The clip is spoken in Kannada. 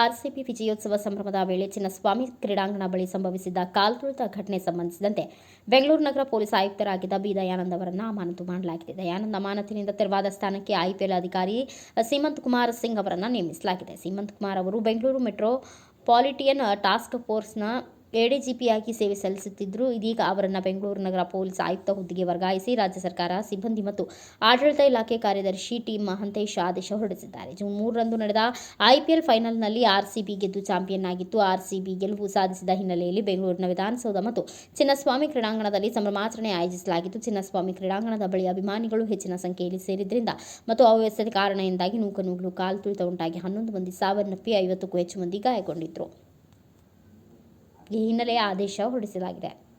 ಆರ್ಸಿಬಿ ವಿಜಯೋತ್ಸವ ಸಂಭ್ರಮದ ವೇಳೆ ಚಿನ್ನಸ್ವಾಮಿ ಕ್ರೀಡಾಂಗಣ ಬಳಿ ಸಂಭವಿಸಿದ್ದ ಕಾಲ್ತುಳಿತ ಘಟನೆ ಸಂಬಂಧಿಸಿದಂತೆ ಬೆಂಗಳೂರು ನಗರ ಪೊಲೀಸ್ ಆಯುಕ್ತರಾಗಿದ್ದ ಬಿ ದಯಾನಂದ್ ಅವರನ್ನು ಅಮಾನತು ಮಾಡಲಾಗಿದೆ. ದಯಾನಂದ ಅಮಾನತಿನಿಂದ ತೆರವಾದ ಸ್ಥಾನಕ್ಕೆ ಐಪಿಎಲ್ ಅಧಿಕಾರಿ ಸೀಮಂತ್ ಕುಮಾರ್ ಸಿಂಗ್ ಅವರನ್ನು ನೇಮಿಸಲಾಗಿದೆ. ಸೀಮಂತ್ ಕುಮಾರ್ ಅವರು ಬೆಂಗಳೂರು ಮೆಟ್ರೋ ಪಾಲಿಟಿಯನ್ ಟಾಸ್ಕ್ ಫೋರ್ಸ್ನ ಎಡಿಜಿಪಿಯಾಗಿ ಸೇವೆ ಸಲ್ಲಿಸುತ್ತಿದ್ದರು. ಇದೀಗ ಅವರನ್ನು ಬೆಂಗಳೂರು ನಗರ ಪೊಲೀಸ್ ಆಯುಕ್ತ ಹುದ್ದೆಗೆ ವರ್ಗಾಯಿಸಿ ರಾಜ್ಯ ಸರ್ಕಾರ, ಸಿಬ್ಬಂದಿ ಮತ್ತು ಆಡಳಿತ ಇಲಾಖೆ ಕಾರ್ಯದರ್ಶಿ ಟಿ ಮಹಂತೇಶ್ ಆದೇಶ ಹೊರಡಿಸಿದ್ದಾರೆ. ಜೂನ್ ಮೂರರಂದು ನಡೆದ ಐಪಿಎಲ್ ಫೈನಲ್ನಲ್ಲಿ ಆರ್ಸಿಬಿ ಗೆದ್ದು ಚಾಂಪಿಯನ್ ಆಗಿತ್ತು. ಆರ್ಸಿಬಿ ಗೆಲುವು ಸಾಧಿಸಿದ ಹಿನ್ನೆಲೆಯಲ್ಲಿ ಬೆಂಗಳೂರಿನ ವಿಧಾನಸೌಧ ಮತ್ತು ಚಿನ್ನಸ್ವಾಮಿ ಕ್ರೀಡಾಂಗಣದಲ್ಲಿ ಸಂಭ್ರಮಾಚರಣೆ ಆಯೋಜಿಸಲಾಗಿತ್ತು. ಚಿನ್ನಸ್ವಾಮಿ ಕ್ರೀಡಾಂಗಣದ ಬಳಿ ಅಭಿಮಾನಿಗಳು ಹೆಚ್ಚಿನ ಸಂಖ್ಯೆಯಲ್ಲಿ ಸೇರಿದ್ದರಿಂದ ಮತ್ತು ಅವ್ಯವಸ್ಥೆ ಕಾರಣದಿಂದಾಗಿ ನೂಕು ಕಾಲು ತುಳಿತ ಉಂಟಾಗಿ ಹನ್ನೊಂದು ಮಂದಿ ಸಾವನ್ನಪ್ಪಿ ಐವತ್ತಕ್ಕೂ ಹೆಚ್ಚು ಮಂದಿ ಗಾಯಗೊಂಡಿದ್ದರು ಈ ಹಿನ್ನೆಲೆಯ ಆದೇಶ ಹೊರಡಿಸಲಾಗಿದೆ.